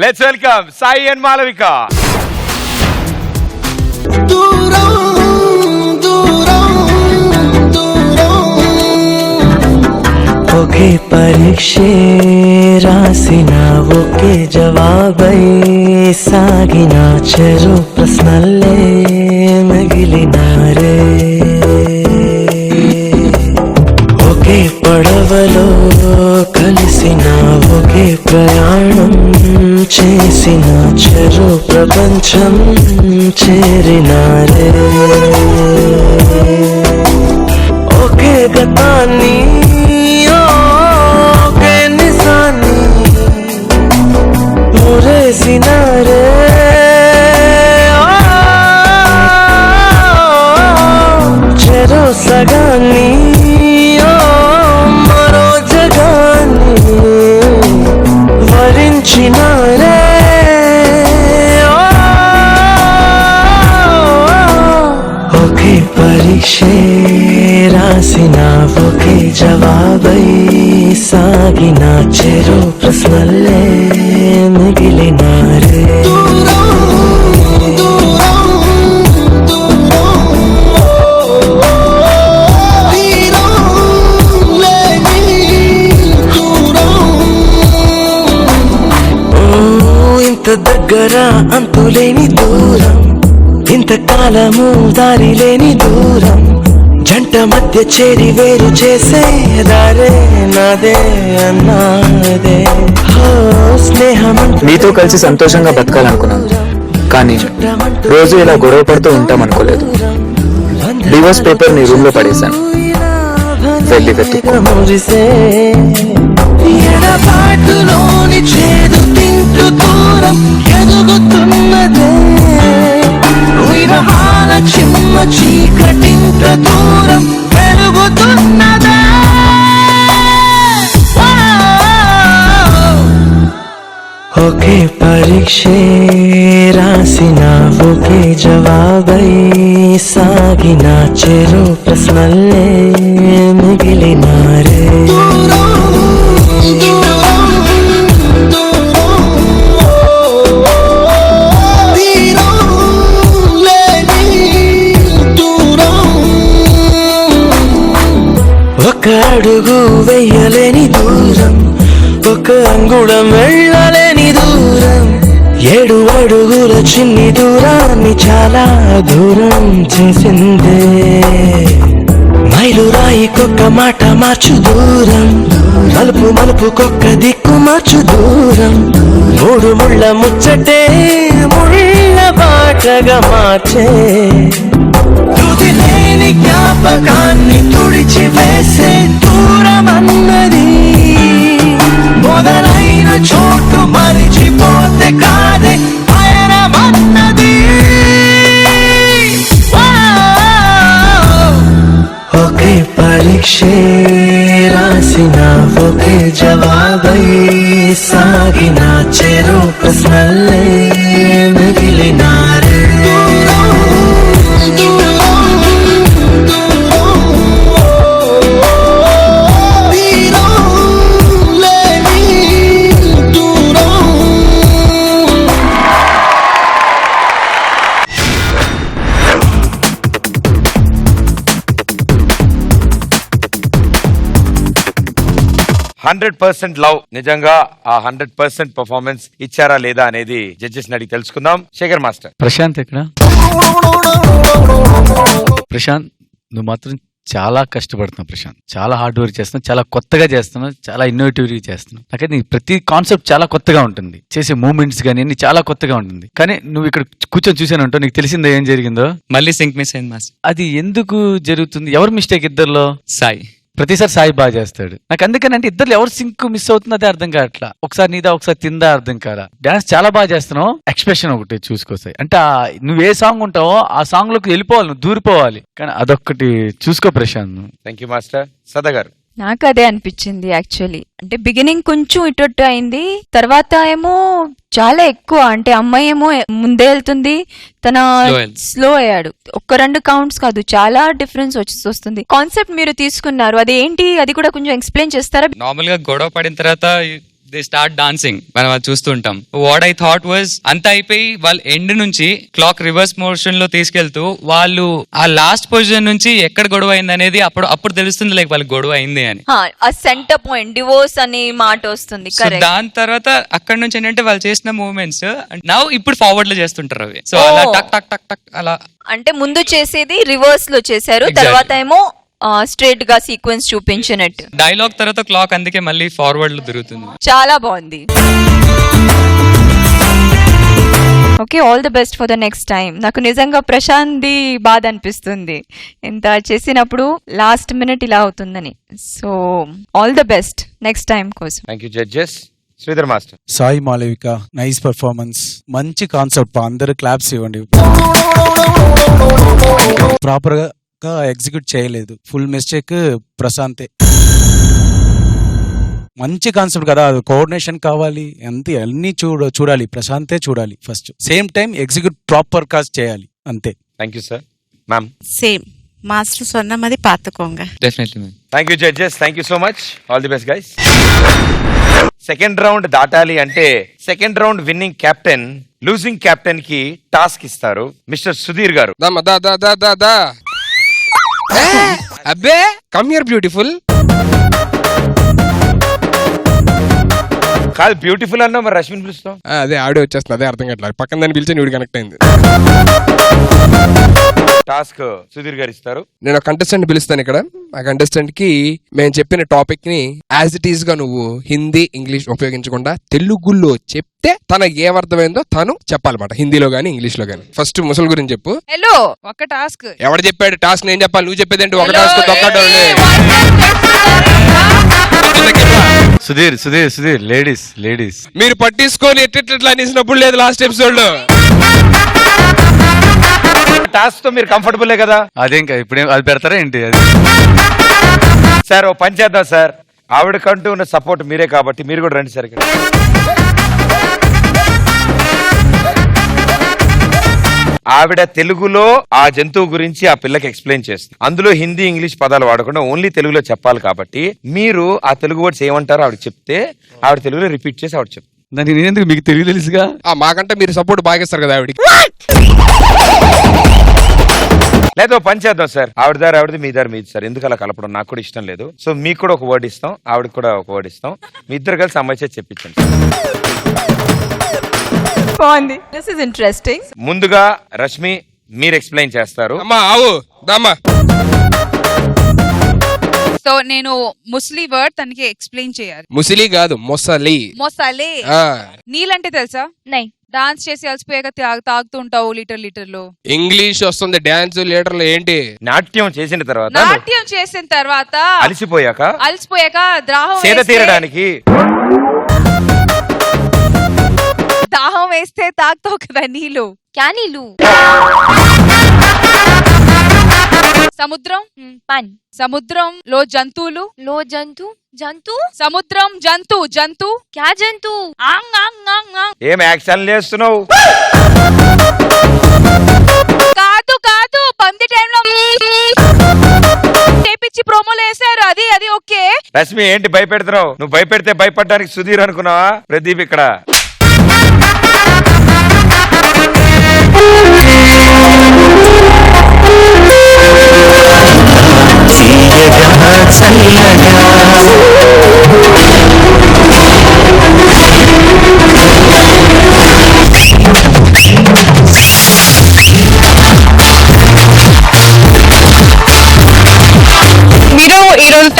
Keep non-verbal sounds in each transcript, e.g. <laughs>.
Let's welcome Sai and Malavika దూరం దూరం దూరం ఒకే పరీక్షే రాసిన ఒకే జవాబై సాగిన చెరు ప్రశ్నలే మిగిలినారే. ఒకే పడవలో కలిసిన ఒకే ప్రయాణం చేసిన చెరు ప్రపంచం చేరినారే ఒకే గతాన్ని ఒకే నిజాన్ని మురేసినారే చెరు సగాన్ని పరీక్షే రాసిన ఒకే జవాబై సాగిన చెరు ప్రశ్నలే మిగిలినారే ఇంత దగ్గర అంతులేని దూరం. ఇంతకాలము దారి లేని దూరం. జంట మధ్య చేరి వేరు చేసే దారే నాదే అన్నాదే. హో, స్నేహమంటూ నీతో కలిసి సంతోషంగా బతకాలనుకున్నాను. కానీ రోజు ఇలా గొడవ పడుతూ ఉంటాం అనుకోలేదు. డివోర్స్ పేపర్ నీ రూమ్లో పడేశాను. వెళ్ళి చేదు తింటూ దూరం ఎదుగుతున్నదే. విరహాల చిమ్మ చీకటింత దూరం పెరుగుతున్నదే ఒకే పరీక్షే రాసిన ఒకే జవాబై సాగిన చెరు ప్రశ్నలే మిగిలినారే. వెయ్యలేని దూరం ఒక అంగుళం వెళ్ళలేని దూరం. ఏడు అడుగుల చిన్ని దూరాన్ని చాలా దూరం చేసిందే. మైలు రాయికొక్క మాట మార్చు దూరం మలుపు మలుపుకొక్క దిక్కు మార్చు దూరం. మూడు ముళ్ళ ముచ్చటే ముళ్ళ బాటగా మార్చే. తుది లేని జ్ఞాపకాన్ని తుడిచి వేసే దూరమన్నది మొదలైన చోటు మరిచిపోతే కాదే పయనమన్నది. ఒకే పరీక్షే రాసిన ఒకే జవాబై సాగిన చెరు ప్రశ్నలే. Hundred percent love. నిజంగా ఆ హండ్రెడ్ పర్సెంట్ పర్ఫార్మెన్స్ ఇచ్చారా లేదా అనేది జడ్జెస్ అడిగి తెలుసుకుందాం. శేఖర్ మాస్టర్. ప్రశాంత్ ఎక్కడ? ప్రశాంత్ నువ్వు మాత్రం చాలా కష్టపడుతున్నావు ప్రశాంత్. చాలా హార్డ్ వర్క్ చేస్తున్నావు చాలా కొత్తగా చేస్తున్నావు చాలా ఇన్నోవేటివ్ చేస్తున్నావు. నాకైతే నీ ప్రతి కాన్సెప్ట్ చాలా కొత్తగా ఉంటుంది. చేసే మూమెంట్స్ కానీ అన్ని చాలా కొత్తగా ఉంటుంది. కానీ నువ్వు ఇక్కడ కూర్చొని చూసానంటో నీకు తెలిసిందో ఏం జరిగిందో? మళ్ళీ సింక్ మిస్ అయింది మాస్ అది ఎందుకు జరుగుతుంది? ఎవరు మిస్టేక్ ఇద్దరిలో? సాయి. ప్రతిసారి సాయి బాగా చేస్తాడు. నాకు అందుకని అంటే ఇద్దరు ఎవరు సింక్ మిస్ అవుతుందో అదే అర్థం కావట్లా. ఒకసారి నీదా ఒకసారి తిందా అర్థం కాలా. డాన్స్ చాలా బాగా చేస్తున్నావు. ఎక్స్ప్రెషన్ ఒకటి చూసుకోసాయి అంటే ఆ నువ్వు ఏ సాంగ్ ఉంటావో ఆ సాంగ్లోకి వెళ్ళిపోవాలి నువ్వు దూరిపోవాలి. కానీ అదొక్కటి చూసుకో ప్రశాంత్ నువ్వు. థ్యాంక్ యూ మాస్టర్ సదా గారు. నాకు అదే అనిపించింది యాక్చువల్లీ అంటే బిగినింగ్ కొంచెం ఇటు అయింది తర్వాత ఏమో చాలా ఎక్కువ అంటే అమ్మాయి ఏమో ముందే వెళ్తుంది తన. స్లో అయ్యాడు. ఒక్క రెండు కౌంట్స్ కాదు చాలా డిఫరెన్స్ వచ్చి వస్తుంది. కాన్సెప్ట్ మీరు తీసుకున్నారు అది ఏంటి అది కూడా కొంచెం ఎక్స్ప్లెయిన్ చేస్తారా? నార్మల్గా గొడవ పడిన తర్వాత దే స్టార్ట్ డాన్సింగ్ మనం అది చూస్తుంటాం. వాట్ ఐ థాట్ వాజ్ అంత అయిపోయి వాళ్ళ ఎండ్ నుంచి క్లాక్ రివర్స్ మోషన్లో తీసుకెళ్తూ వాళ్ళు ఆ లాస్ట్ పొజిషన్ నుంచి ఎక్కడ గొడవ అయింది అనేది అప్పుడు అప్పుడు తెలుస్తుంది లైక్ వాళ్ళకి గొడవ అయింది అని. ఆ సెంటర్ పాయింట్ డివోర్స్ అనే మాట వస్తుంది దాని తర్వాత అక్కడ నుంచి ఏంటంటే వాళ్ళు చేసిన మూవ్మెంట్స్ నా ఇప్పుడు ఫార్వర్డ్లో చేస్తుంటారు అవి. సో అలా Oh. టక్ టక్ టక్ టక్ అలా. అంటే ముందు చేసేది రివర్స్లో చేశారు. తర్వాత ఏమో స్ట్రేట్గా సీక్వెన్స్ చూపించినట్టు. డైలాగ్ తర్వాత క్లాక్ అందుకే మళ్ళీ ఫార్వర్డ్లో తిరుగుతుంది. చాలా బాగుంది. Okay all the best for the next time నాకు నిజంగా ప్రశాంతి బాధ అనిపిస్తుంది. ఇంత చేసినప్పుడు లాస్ట్ మినిట్ ఇలా అవుతుందని. So all the best next time కోసం. Thank you judges Sridhar master Sai Malavika nice performance మంచి కాన్సెప్ట్ అందరు క్లాప్స్ ఇవ్వండి. ప్రాపర్గా ఎగ్జిక్యూట్ చేయలేదు. ఫుల్ మిస్టేక్ ప్రశాంతే. మంచి కాన్సెప్ట్ కదా అది కోఆర్డినేషన్ కావాలి అంతే అన్ని చూడ చూడాలి ప్రశాంతే చూడాలి first same time execute proper cast చేయాలి అంతే. Thank you sir ma'am same master సొన్నమది పాతుకోంగా definitely ma'am thank you judges thank you so much all the best guys second round దాటాలి అంటే second round winning captain losing కెప్టెన్కి task ఇస్తారు mister Sudheer గారు. దా దా దా దా దా. <laughs> అబ్బే కమ్ హియర్ బ్యూటిఫుల్ కాదు బ్యూటిఫుల్ అన్నా మరి రష్మిన్ పిలుస్తాం అదే ఆడియో వచ్చేస్తుంది అదే అర్థం కావట్లేదు. పక్కన దాన్ని పిలిచి వీడు కనెక్ట్ అయింది. టాస్క్ సుధీర్ గారు ఇస్తారు. నేను ఒక కంటెస్టెంట్ పిలుస్తాను ఇక్కడ. ఆ కంటెస్టెంట్కి మేము చెప్పిన టాపిక్ని యాజ్ ఇట్ ఈస్గా నువ్వు హిందీ ఇంగ్లీష్ ఉపయోగించకుండా తెలుగులో చెప్తే తనకి ఏమర్థమైందో తను చెప్పాలన్నమాట. హిందీలో గానీ ఇంగ్లీష్లో గానీ. ఫస్ట్ ముసలి గురించి చెప్పు. హలో ఒక టాస్క్. ఎవడు చెప్పాడు టాస్క్ నేను చెప్పాలి నువ్వు చెప్పేదేంటి ఒక టాస్క్ తొక్కడం సుధీర్ సుధీర్ సుధీర్ లేడీస్ లేడీస్. మీరు పట్టించుకొని ఎట్లా అనేసినప్పుడు లేదు లాస్ట్ ఎపిసోడ్లో. టాస్క్తో మీరు కంఫర్టబులే కదా? అదేం కాదు ఇప్పుడు అది పెడతారా ఏంటి అది? సార్ ఓ పని చేద్దాం సార్. ఆవిడకంటూ ఉన్న సపోర్ట్ మీరే కాబట్టి మీరు కూడా రండి సార్ ఇక్కడ. ఆవిడ తెలుగులో ఆ జంతువు గురించి ఆ పిల్లకి ఎక్స్ప్లెయిన్ చేస్తుంది. అందులో హిందీ ఇంగ్లీష్ పదాలు వాడకుండా ఓన్లీ తెలుగులో చెప్పాలి కాబట్టి మీరు ఆ తెలుగు వర్డ్స్ ఏమంటారో ఆవిడ చెప్తే ఆవిడ తెలుగులో రిపీట్ చేసి ఆవిడ చెప్తుంది నేనెందుకు మీకు తెలివి తెలుసుగా? ఆ మాకంటే మీరు సపోర్ట్ బాగా ఇస్తారు కదా ఆవిడకి. లేదా పని చేద్దాం సార్. ఆవిడ దారి ఆవిడది మీ దారి మీది సార్. ఎందుకు అలా కలపడం? నాకు కూడా ఇష్టం లేదు. సో మీకు కూడా ఒక వర్డ్ ఇస్తాం. ఆవిడకి కూడా ఒక వర్డ్ ఇస్తాం. మీ ఇద్దరు కలిసి అమ్మాయి చేసి చెప్పించండి బాగుంది. దిస్ ఇస్ ఇంట్రెస్టింగ్ ముందుగా రష్మి మీరు ఎక్స్ప్లెయిన్ చేస్తారు. అమ్మా ఆవు దామ్మా. సో నేను ముస్లి వర్డ్ తనకి ఎక్స్ప్లెయిన్ చేయాలి. ముసిలి కాదు మొసలి. మొసలే. ఆ. నీళ్ళంటే తెలుసా? నై. డాన్స్ చేసి అలసిపోయాక తాగు- తాగుతూ ఉంటావు లీటర్ లీటర్లో ఇంగ్లీష్ వస్తుంది డాన్స్ లీటర్లు ఏంటి? నాట్యం చేసిన తర్వాత నాట్యం చేసిన తర్వాత అలసిపోయాక అలసిపోయాక దాహం సేద వేస్తే- తీరడానికి దాహం వేస్తే తాగుతావు కదా నీళ్ళు. క్యానీలు సముద్రం పన్. సముద్రంలో జంతువులు. లో జంతు జంతు. సముద్రం జంతు జంతు. క్యా జంతు? ఆంగ్ ఆంగ్ ఆంగ్ ఆంగ్. ఏం యాక్షన్ చేస్తున్నావు కాదు కాదు పంది టైంలో <laughs> చేపించి ప్రోమోలు వేసారు అది అది ఓకే. రష్మి ఏంటి భయపెడుతున్నావు? నువ్వు భయపెడితే భయపడడానికి సుధీర్ అనుకున్నావా? ప్రదీప్ ఇక్కడ.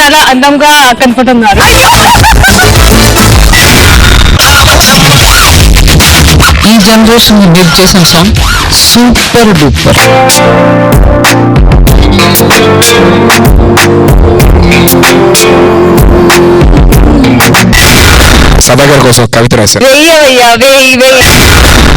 చాలా అందంగా కనపడుతున్నారు. ఈ జనరేషన్ మీరు చేసిన సాంగ్ సూపర్ డూపర్. సభాగారి కోసం కవిత రాశారు. వెయ్యవయ్యా వెయ్యి వెయ్యి. ఆ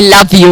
ఐ లవ్ యూ